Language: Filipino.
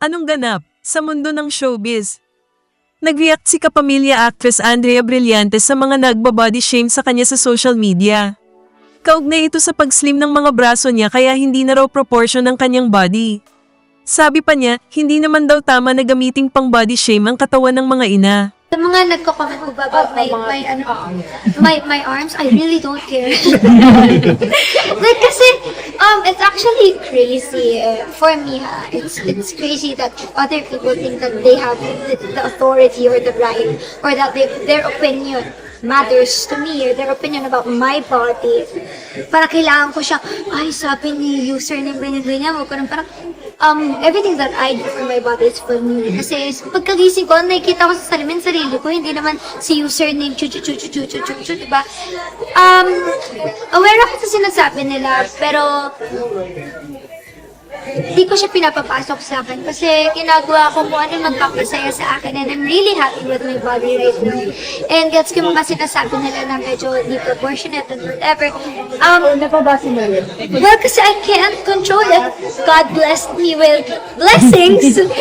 Anong ganap sa mundo ng showbiz? Nag-react si kapamilya actress Andrea Brillantes sa mga nagbabody shame sa kanya sa social media. Kaugnay ito sa pag-slim ng mga braso niya kaya hindi na raw proportion ng kanyang body. Sabi pa niya, hindi naman daw tama na gamiting pang body shame ang katawan ng mga ina. Sa mga nagko-comment po ba my, my, ano, my, my arms, I really don't care. like, kasi, um, it's actually crazy. eh, for me, ha, it's, it's crazy that other people think that they have the, the authority or the right, or that they, their opinion matters to me, or their opinion about my body. Para kailangan ko siya, ay, sabi ni username, ganyan, ganyan, huwag ko nang parang, um, everything that I do for my body is for me. Kasi pagkagising ko, nakikita ko sa salamin sarili ko, hindi naman si username, chu chu chu chu chu chu chu chu, diba? Um, aware ako sa sinasabi nila, pero hindi ko siya pinapapasok sa akin kasi ginagawa ko kung ano magpapasaya sa akin and I'm really happy with my body right now. And gets ko mga sinasabi nila na medyo di proportionate and whatever. Um, Napabasa mo yun? Well, kasi I can't control it. God blessed me with blessings.